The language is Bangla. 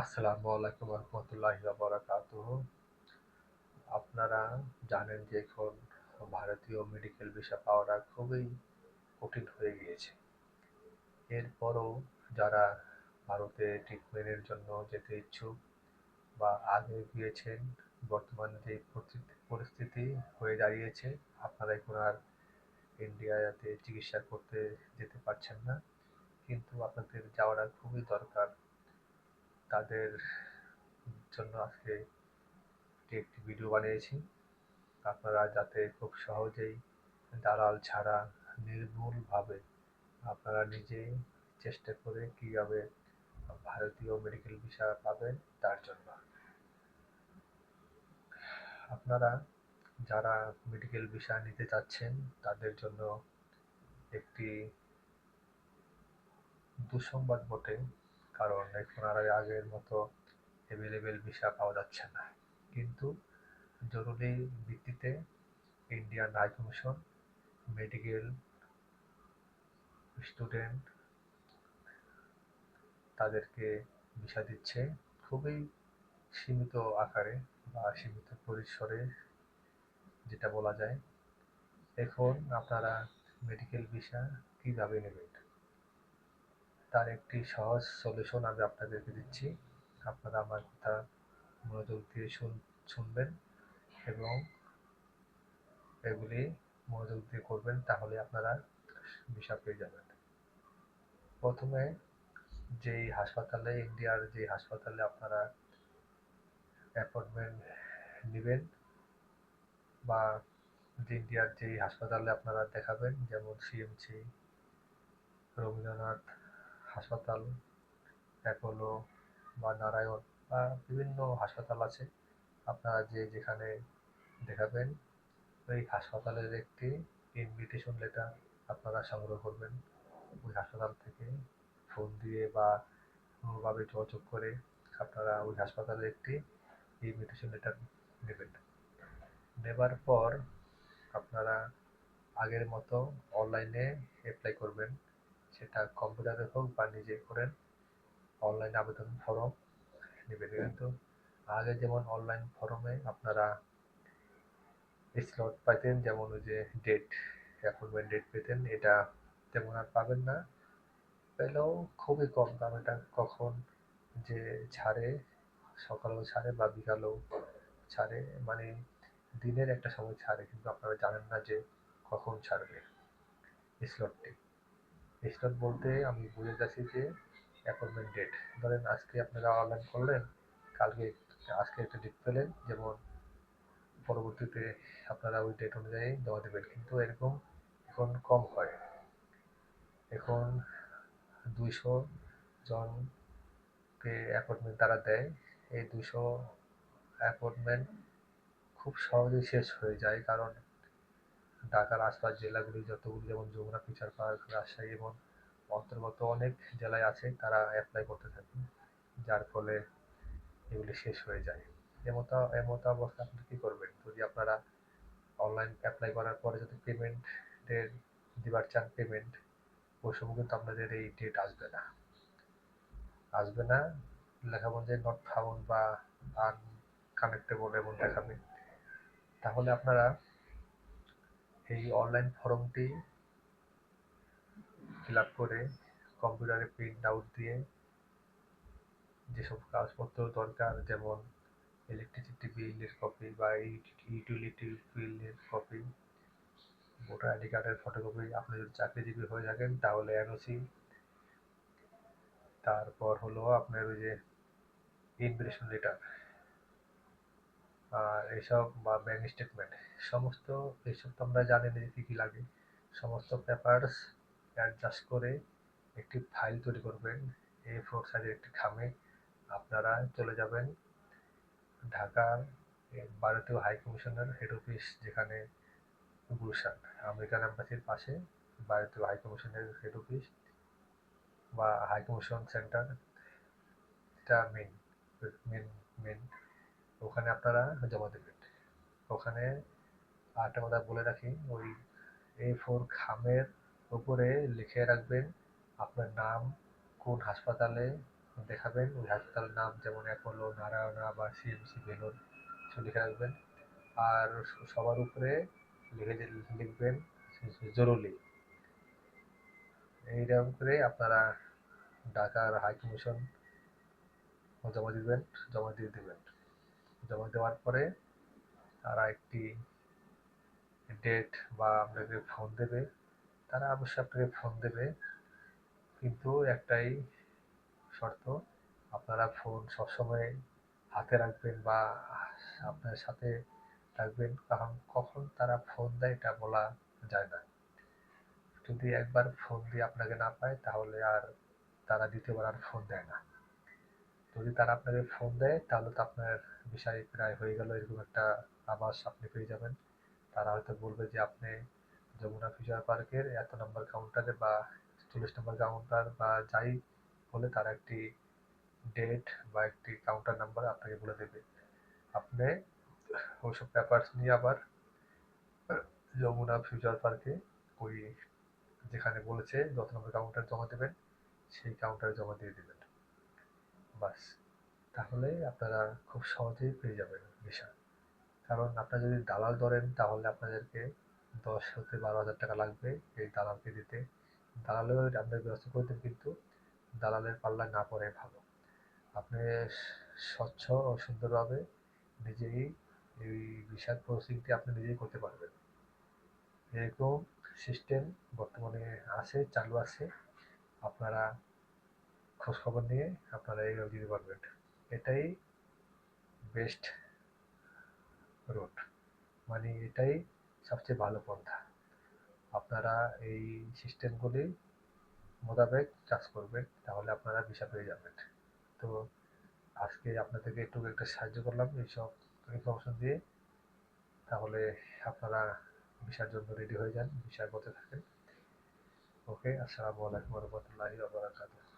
আসসালামু আলাইকুম রহমতুল্লাহি বারাকাতুহ। আপনারা জানেন যে এখন ভারতীয় মেডিকেল ভিসা পাওয়াটা খুবই কঠিন হয়ে গিয়েছে। এরপরও যারা ভারতে ট্রিটমেন্টের জন্য যেতে ইচ্ছুক বা আগে গিয়েছেন, বর্তমান যে পরিস্থিতি হয়ে দাঁড়িয়েছে, আপনারা এখন আর ইন্ডিয়াতে চিকিৎসা করতে যেতে পারছেন না। কিন্তু আপনাদের যাওয়াটা খুবই দরকার। তাদের জন্য আজকে একটি ভিডিও বানিয়েছি। আপনারা যাতে খুব সহজেই দালাল ছাড়া নির্ভুলভাবে আপনারা নিজেই চেষ্টা করে কীভাবে ভারতীয় মেডিকেল ভিসা পাবেন তার জন্য। আপনারা যারা মেডিকেল ভিসা নিতে চাচ্ছেন, তাদের জন্য একটি দুঃসংবাদ বটে। কারণ এখন আর আগের মতো অ্যাভেলেবেল ভিসা পাওয়া যাচ্ছে না। কিন্তু জরুরি ভিত্তিতে Indian high commission medical student তাদেরকে ভিসা দিচ্ছে খুবই সীমিত আকারে বা সীমিত পরিসরে যেটা বলা যায়। এখন আপনারা মেডিকেল ভিসা কীভাবে নেবেন? তার একটি সহজ সলিউশন আমি আপনাদেরকে দিচ্ছি। আপনারা আমার কথা মনোযোগ দিয়ে শুনবেন এবং এগুলি মনোযোগ দিয়ে করবেন, তাহলে আপনারা ভিসা পেয়ে যাবেন। প্রথমে যেই হাসপাতালে, ইন্ডিয়ার যে হাসপাতালে আপনারা অ্যাপয়েন্টমেন্ট নেবেন বা ইন্ডিয়ার যেই হাসপাতালে আপনারা দেখাবেন, যেমন সিএমসি রবীন্দ্রনাথ হাসপাতাল অ্যাপোলো বা নারায়ণ, বা বিভিন্ন হাসপাতাল আছে। আপনারা যে যেখানে দেখাবেন, ওই হাসপাতালের একটি ইনভিটেশন লেটার আপনারা সংগ্রহ করবেন। ওই হাসপাতাল থেকে ফোন দিয়ে বা কোনোভাবে যোগাযোগ করে আপনারা ওই হাসপাতালে একটি ইনভিটেশন লেটার নেবেন। নেবার পর আপনারা আগের মতো অনলাইনে অ্যাপ্লাই করবেন। সেটা কম্পিউটারে হোক বা নিজে করেন অনলাইন আবেদন ফর্ম কিন্তু আগে যেমন অনলাইন ফর্মে আপনারা স্লট পাইতেন যেমন ওই যে ডেট অ্যাপয়েন্টমেন্ট ডেট পেতেন এটা তেমন আর পাবেন না। পেলেও খুবই কম দাম এটা কখন যে ছাড়ে সকালেও ছাড়ে বা বিকালেও ছাড়ে। মানে দিনের একটা সময় ছাড়ে কিন্তু আপনারা জানেন না যে কখন ছাড়বে স্লটটি স্লট বলতে আমি বুঝে যাচ্ছি যে অ্যাপয়েন্টমেন্ট ডেট ধরেন আজকে আপনারা অনলাইন করলেন, কালকে আজকে একটা ডেট পেলেন, যেমন পরবর্তীতে আপনারা ওই ডেট অনুযায়ী জমা দেবেন। কিন্তু এরকম এখন কম হয়। এখন দুইশো জনকে অ্যাপয়েন্টমেন্ট তারা দেয়। এই দুশো অ্যাপয়েন্টমেন্ট খুব সহজেই শেষ হয়ে যায়। কারণ ঢাকার আশপাশ জেলাগুলি যতগুলি, যেমন যমুনা ফিচার পার্ক রাজশাহী এবং অন্তর্গত অনেক জেলায় আছে, তারা অ্যাপ্লাই করতে থাকে, যার ফলে এগুলি শেষ হয়ে যায়। এমতা, এমতো অবস্থা আপনি কী করবেন? যদি আপনারা অনলাইন অ্যাপ্লাই করার পরে যদি পেমেন্টের দিবার চান পেমেন্ট ওই সময় কিন্তু আপনাদের এই ডেট আসবে না। আসবে না লেখাবেন যে নট ফাউন্ড বা আনকানেক্টেবল এমন দেখাবে তাহলে আপনারা এই অনলাইন ফর্মটি ফিল আপ করে কম্পিউটারে প্রিন্ট আউট দিয়ে যেসব কাগজপত্র দরকার, যেমন ইলেকট্রিসিটি বিলের কপি বা ইউটিলিটি বিলের কপি ভোটার আইডি কার্ডের ফটোকপি আপনি যদি চাকরিজীবী হয়ে থাকেন তাহলে এনওসি তারপর হলো আপনার ওই যে ইনভিটেশন লেটার এসব বা ব্যাঙ্ক স্টেটমেন্ট সমস্ত এইসব তো আমরা জানি যে কী কী লাগে। সমস্ত পেপারস অ্যাডজাস্ট করে একটি ফাইল তৈরি করবেন। এ ফোর সাইজের একটি খামে আপনারা চলে যাবেন। ঢাকার ভারতীয় হাই কমিশনের হেড অফিস যেখানে গুলশান আমেরিকান এম্বাসির পাশে ভারতীয় হাই কমিশনের হেড অফিস বা হাই কমিশন সেন্টার এটা মেন মেন মেন ওখানে আপনারা জমা দেবেন। ওখানে আরেকটা কথা বলে রাখি, ওই এ ফোর খামের উপরে লিখে রাখবেন আপনার নাম, কোন হাসপাতালে দেখাবেন, ওই হাসপাতালের নাম যেমন অ্যাপোলো, নারায়ণা বা সিএমসি বেলুন কিছু লিখে রাখবেন। আর সবার উপরে লিখে লিখবেন জরুরি। এইরকম করে আপনারা ঢাকার হাই কমিশন জমা দিবেন, জমা দিয়ে দেবেন। জমা দেওয়ার পরে তারা একটি ডেট বা আপনাকে ফোন দেবে। তারা অবশ্যই আপনাকে ফোন দেবে। কিন্তু একটাই শর্ত, আপনারা ফোন সবসময় হাতে রাখবেন বা আপনার সাথে রাখবেন, কারণ কখন তারা ফোন দেয় এটা বলা যায় না। যদি একবার ফোন দিয়ে আপনাকে না পায়, তাহলে আর তারা দ্বিতীয়বার আর ফোন দেয় না। যদি তারা আপনাকে ফোন দেয়, তাহলে তো আপনার বিষয় প্রায় হয়ে গেল, এরকম একটা আভাস আপনি পেয়ে যাবেন। তারা হয়তো বলবে যে আপনি যমুনা ফিউচার পার্কের এত নম্বর কাউন্টারে বা চল্লিশ নম্বর কাউন্টার বা যাই হলে তারা একটি ডেট বা একটি কাউন্টার নাম্বার আপনাকে বলে দেবে। আপনি ওইসব পেপারস নিয়ে আবার যমুনা ফিউচার পার্কে ওই যেখানে বলেছে যত নম্বর কাউন্টার জমা দেবেন, সেই কাউন্টারে জমা দিয়ে দেবেন। বাস তাহলে আপনারা খুব সহজেই পেয়ে যাবেন ভিসা কারণ আপনারা যদি দালাল ধরেন, তাহলে আপনাদেরকে দশ হতে বারো হাজার টাকা লাগবে এই দালালকে দিতে। দালালেও আপনার ব্যবস্থা করে দেন কিন্তু দালালের পাল্লায় না পড়ে ভালো। আপনি স্বচ্ছ ও সুন্দরভাবে নিজেই এই ভিসার প্রসেসিংটি আপনি নিজেই করতে পারবেন। এরকম সিস্টেম বর্তমানে আছে, চালু আছে। আপনারা খোঁজখবর নিয়ে আপনারা এইভাবে দিতে পারবেন। এটাই বেস্ট রুট মানে এটাই সবচেয়ে ভালো পন্থা। আপনারা এই সিস্টেমগুলি মোতাবেক চাষ করবেন, তাহলে আপনারা ভিসা পেয়ে যাবেন। তো আজকে আপনাদেরকে একটু একটা সাহায্য করলাম এইসব ইনফরমেশন দিয়ে। তাহলে আপনারা ভিসার জন্য রেডি হয়ে যান ভিসার পথে থাকেন। ওকে আসসালামু আলাইকুম রহমতুল্লাহি বারাকাতুহু।